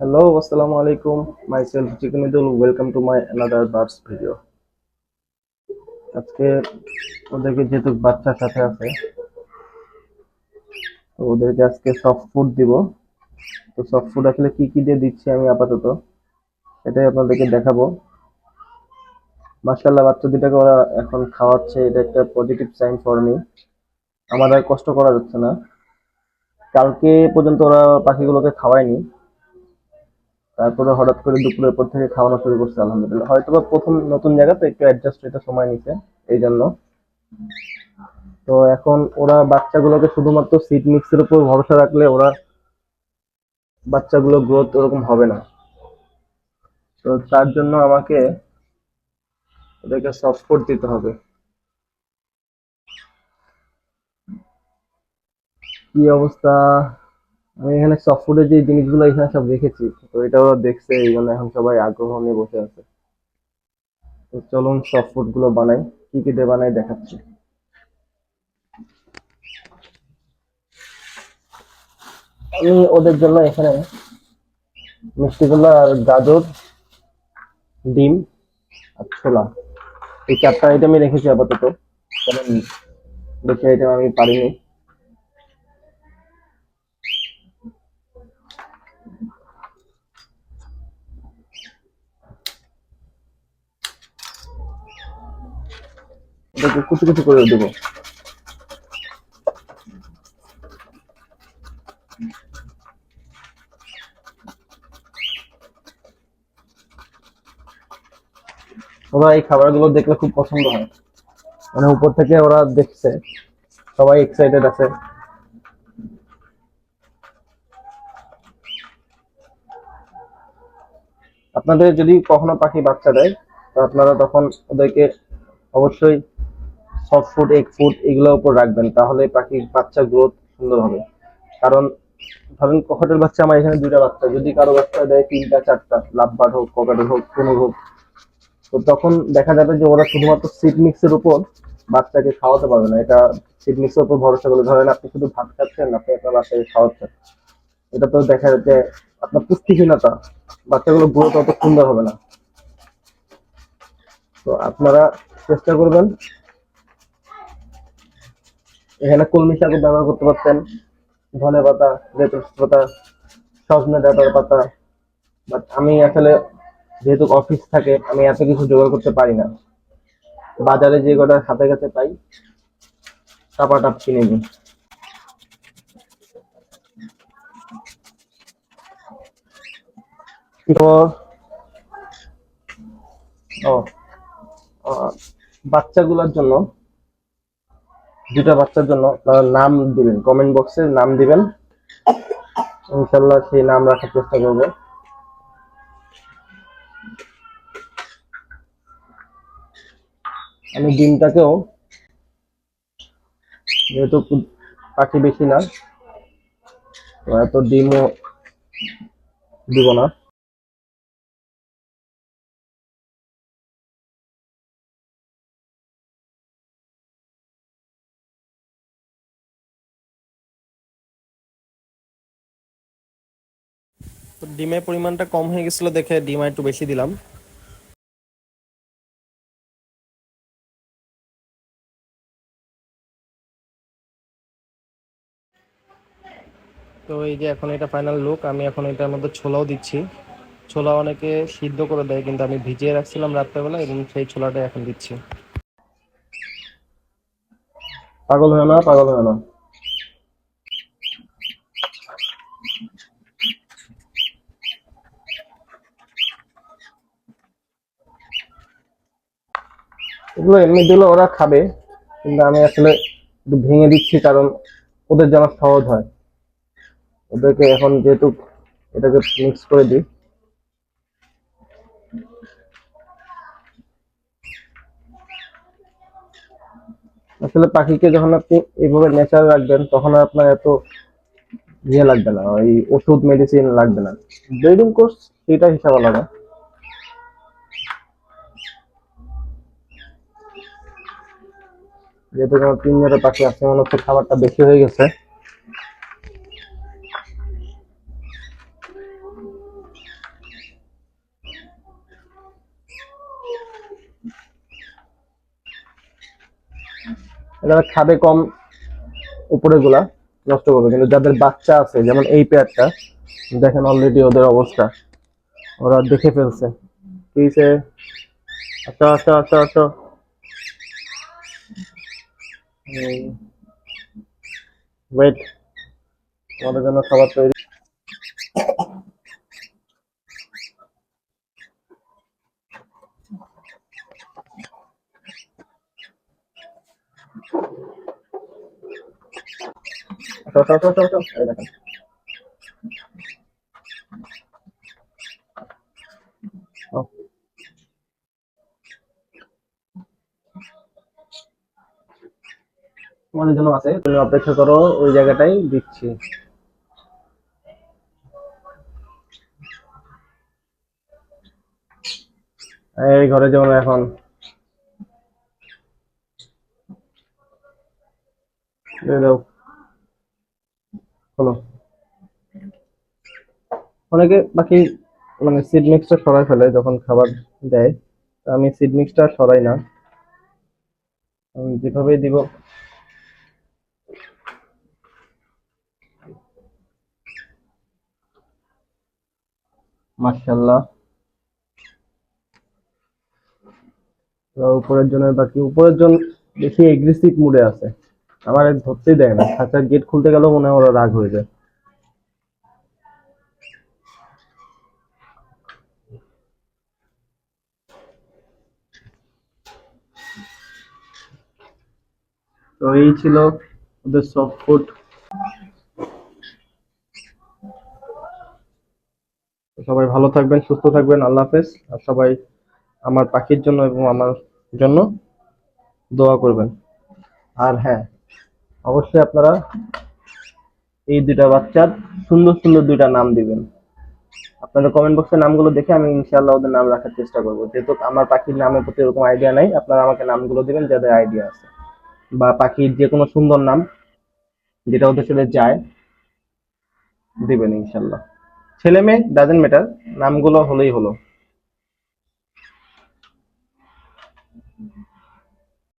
Hello, Assalamu alaikum. Myself Chikunidul. Welcome to my another birds video. আজকে ওদেরকে যেহেতু বাচ্চার সাথে আছে তো ওদেরকে আজকে সফট ফুড দিব তো সফট ফুড আসলে কি কি দিয়ে দিচ্ছি আমি আপাতত এটাই আপনাদেরকে দেখাবো মার্শাল্লাহ বাচ্চা দুটাকে ওরা এখন খাওয়াচ্ছে এটা একটা পজিটিভ সাইন ফর মি আমার আর কষ্ট করা যাচ্ছে না কালকে পর্যন্ত ওরা পাখিগুলোকে খাওয়ায়নি তারপরে হঠাৎ করে দুপুরের পর থেকে খাওয়ানো শুরু করছে আলহামদুলিল্লাহ। হয়তো বা প্রথম নতুন জায়গা তো একটু অ্যাডজাস্ট হতে সময় নিছে এই জন্য তো এখন ওরা বাচ্চাগুলোকে শুধুমাত্র সিড মিক্সের উপর ভরসা রাখলে ওরা বাচ্চাগুলো গ্রোথ ওরকম হবে না। তো তার জন্য আমাকে ওদেরকে সফট দিতে হবে। কি অবস্থা? আমি এখানে সফট ফুডের যে জিনিসগুলো এখানে সব রেখেছি তো এটা ওরা দেখছে, এই জন্য এখন সবাই আগ্রহ নিয়ে বসে আছে। তো চলুন সফট ফুডগুলো বানাই, কি কি দিয়ে বানাই দেখাচ্ছি। আমি ওদের জন্য এখানে মিষ্টি কুমড়া আর গাজর, ডিম আর ছোলা। এই চারটা আইটেমই রেখেছি আপাতত। কারণ বেশি আইটেম আমি পারিনি। ওটাকে কুচি কুচি করে দেবো। ওরা এই খাবারগুলো দেখলে খুব পছন্দ হয়। মানে উপর থেকে ওরা দেখছে। সবাই এক্সাইটেড আছে। আপনাদের যদি কখনো পাখি বাচ্চা দেয়, তো আপনারা তখন ওদেরকে অবশ্যই সফট ফুড এগ ফুড এগুলোর উপর রাখবেন, তাহলে পাখির বাচ্চা গ্রোথ সুন্দর হবে। কারণ ধরেন ককটের বাচ্চা আমার এখানে দুইটা বাচ্চা, যদি কারও বাচ্চা দেয় তিনটা, চারটা, লাভবার্ড হোক ককাটের হোক কোনো হোক, তো তখন দেখা যাবে যে ওরা শুধুমাত্র সিড মিক্সের উপর বাচ্চাকে খাওয়াতে পারবে না। এটা সিড মিক্সের উপর ভরসা করে ধরেন আপনি শুধু ভাত খাচ্ছেন, আপনি আপনার বাচ্চাকে খাওয়াচ্ছেন। এটা তো দেখা যাচ্ছে আপনার পুষ্টিহীনতা, বাচ্চাগুলো গ্রোথ অত সুন্দর হবে না। তো আপনারা চেষ্টা করবেন এখানে কলমি শাকও ব্যবহার করতে পারতেন। ধনে পাতা, লেটুস পাতা, সজনে ডাটার পাতা। বাট আমি আসলে যেহেতু অফিস থাকে, আমি এত কিছু জোগাড় করতে পারি না। বাজারে যে কটা হাতে কাছে পাই টাপা টাপ কিনে নিই। ও বাচ্চাগুলোর জন্য দুটা বাচ্চার জন্য আপনারা নাম দিবেন কমেন্ট বক্সে নাম দিবেন। ইনশাল্লাহ সেই নাম রাখার চেষ্টা করব। আমি ডিমটাকেও, যেহেতু পাখি বেশি না এত ডিমও দিব না। ডিমের পরিমাণটা কম হয়ে গেছিল দেখে ডিম একটু বেশি দিলাম। তো এই যে এখন এটা ফাইনাল লুক আমি এখন এটার মধ্যে ছোলাও দিচ্ছি। ছোলা অনেকে সিদ্ধ করে দেয়, কিন্তু আমি ভিজিয়ে রাখছিলাম রাত্রেবেলা এবং সেই ছোলাটা এখন দিচ্ছি। পাগল হয় না, পাগল হয় না। এগুলো এমনি দিলে ওরা খাবে, কিন্তু আমি আসলে একটু ভেঙে দিচ্ছি কারণ ওদের যেন সহজ হয়। ওদেরকে এখন যেহেতু এটাকে মিক্স করে দিই। আসলে পাখিকে যখন আপনি এইভাবে নেচার রাখবেন, তখন আপনার এত ইয়ে লাগবে না, ওই ওষুধ মেডিসিন লাগবে না। ব্রিডিং কোর্স সেটা হিসাব আলাদা। যেহেতু আমার তিন জোড়া পাখি আছে, মনে হচ্ছে খাবারটা বেশি হয়ে গেছে। এটা খাবে কম উপরে গুলা নষ্ট করবে, কিন্তু যাদের বাচ্চা আছে, যেমন এই পেয়ারটা, দেখেন অলরেডি ওদের অবস্থা। ওরা দেখে ফেলছে। ঠিক আছে আচ্ছা আচ্ছা আচ্ছা আচ্ছা। ওয়েট আমাদের জন্য খাবার তৈরি আসো আসো আসো আসো, আসো এই দেখেন তোমাদের জন্য আছে। তুমি অপেক্ষা করো, ওই জায়গাটাই দিচ্ছি। এই ঘরে যেমন এখন। অনেকে বাকি মানে সিড মিক্সটা সরাই ফেলে যখন খাবার দেয়। আমি সিড মিক্সটা সরাই না। আমি যেভাবেই দিব। মাশাল্লাহ এবার উপরের জনের বাকি উপরের জন দেখি এগ্রেসিভ মুডে আছে। আমার ধরতেই দেয় না। খাঁচার গেট খুলতে গেলেও মনে হয় ওরা রাগ হয়ে যায়। তো এই ছিল ওদের সফট ফুড সবাই ভালো থাকবেন, সুস্থ থাকবেন, আল্লাহ হাফেজ। আর সবাই আমার পাখির জন্য এবং আমার জন্য দোয়া করবেন। আর হ্যাঁ অবশ্যই আপনারা এই দুইটা বাচ্চার সুন্দর সুন্দর দুইটা নাম দিবেন। আপনাদের কমেন্ট বক্সে নামগুলো দেখে আমি ইনশাআল্লাহ ওদের নাম রাখার চেষ্টা করব। যেহেতু আমার পাখির নামের প্রতি এরকম আইডিয়া নাই, আপনারা আমাকে নামগুলো দিবেন, যাদের আইডিয়া আছে। বা পাখির যে কোনো সুন্দর নাম, যেটা ওদের সাথে যায়, দিবেন ইনশাল্লাহ ছেলে মেয়ে ডাজেন্ট ম্যাটার নামগুলো হলেই হলো।